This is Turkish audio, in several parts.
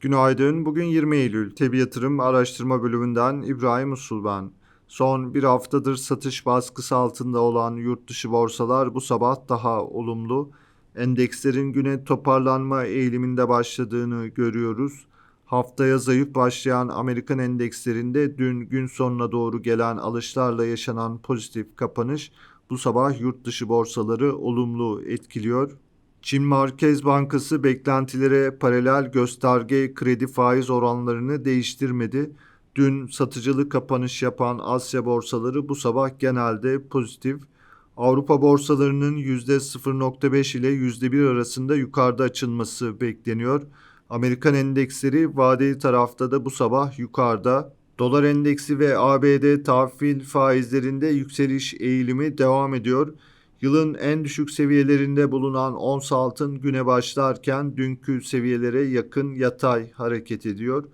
Günaydın. Bugün 20 Eylül. Tebi Yatırım Araştırma Bölümünden İbrahim Usul ben. Son bir haftadır satış baskısı altında olan yurt dışı borsalar bu sabah daha olumlu. Endekslerin güne toparlanma eğiliminde başladığını görüyoruz. Haftaya zayıf başlayan Amerikan endekslerinde dün gün sonuna doğru gelen alışlarla yaşanan pozitif kapanış bu sabah yurt dışı borsaları olumlu etkiliyor. Çin Merkez Bankası beklentilere paralel gösterge kredi faiz oranlarını değiştirmedi. Dün satıcılı kapanış yapan Asya borsaları bu sabah genelde pozitif. Avrupa borsalarının %0.5 ile %1 arasında yukarıda açılması bekleniyor. Amerikan endeksleri vadeli tarafta da bu sabah yukarıda. Dolar endeksi ve ABD tahvil faizlerinde yükseliş eğilimi devam ediyor. Yılın en düşük seviyelerinde bulunan ons altın güne başlarken dünkü seviyelere yakın yatay hareket ediyor.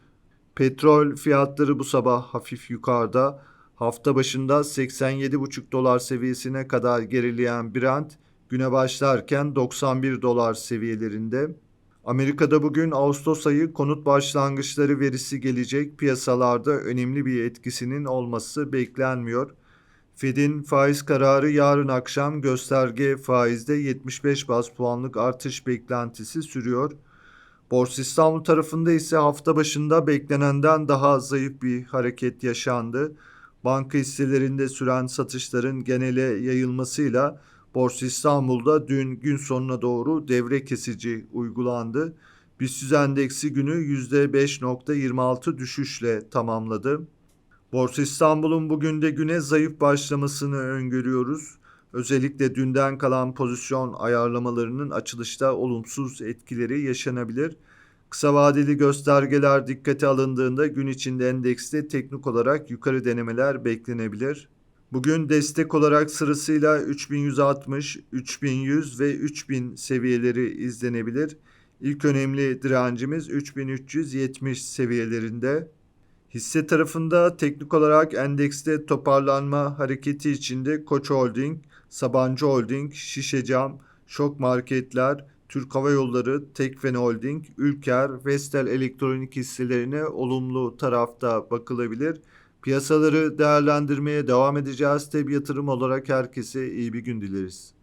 Petrol fiyatları bu sabah hafif yukarıda. Hafta başında 87,5 dolar seviyesine kadar gerileyen Brent güne başlarken 91 dolar seviyelerinde. Amerika'da bugün Ağustos ayı konut başlangıçları verisi gelecek. Piyasalarda önemli bir etkisinin olması beklenmiyor. Fed'in faiz kararı yarın akşam gösterge faizde 75 bas puanlık artış beklentisi sürüyor. Borsa İstanbul tarafında ise hafta başında beklenenden daha zayıf bir hareket yaşandı. Banka hisselerinde süren satışların genele yayılmasıyla Borsa İstanbul'da dün gün sonuna doğru devre kesici uygulandı. BIST endeksi günü %5.26 düşüşle tamamladı. Borsa İstanbul'un bugün de güne zayıf başlamasını öngörüyoruz. Özellikle dünden kalan pozisyon ayarlamalarının açılışta olumsuz etkileri yaşanabilir. Kısa vadeli göstergeler dikkate alındığında gün içinde endekste teknik olarak yukarı denemeler beklenebilir. Bugün destek olarak sırasıyla 3160, 3100 ve 3000 seviyeleri izlenebilir. İlk önemli direncimiz 3370 seviyelerinde. Hisse tarafında teknik olarak endekste toparlanma hareketi içinde Koç Holding, Sabancı Holding, Şişecam, Şok Marketler, Türk Hava Yolları, Tekfen Holding, Ülker, Vestel Elektronik hisselerine olumlu tarafta bakılabilir. Piyasaları değerlendirmeye devam edeceğiz. Tabi yatırım olarak herkese iyi bir gün dileriz.